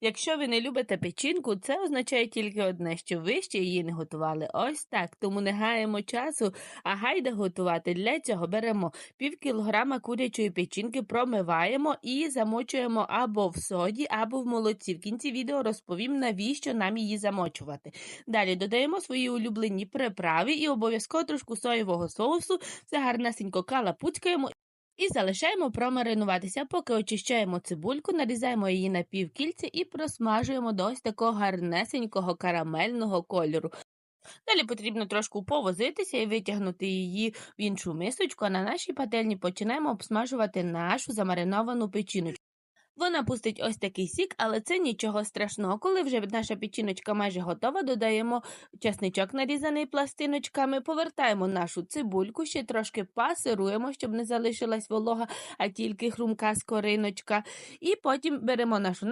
Якщо ви не любите печінку, це означає тільки одне, що ви ще її не готували. Ось так. Тому не гаємо часу, а гайда готувати. Для цього беремо пів кілограма курячої печінки, промиваємо і замочуємо або в соді, або в молоці. В кінці відео розповім, навіщо нам її замочувати. Далі додаємо свої улюблені приправи і обов'язково трошку соєвого соусу. Все гарнесенько калапуцькаємо і залишаємо промаринуватися, поки очищаємо цибульку, нарізаємо її на півкільця і просмажуємо до ось такого гарнесенького карамельного кольору. Далі потрібно трошки повозитися і витягнути її в іншу мисочку, а на нашій пательні починаємо обсмажувати нашу замариновану печіночку. Вона пустить ось такий сік, але це нічого страшного. Коли вже наша печіночка майже готова, додаємо часничок, нарізаний пластиночками, повертаємо нашу цибульку, ще трошки пасируємо, щоб не залишилась волога, а тільки хрумка скориночка. І потім беремо нашу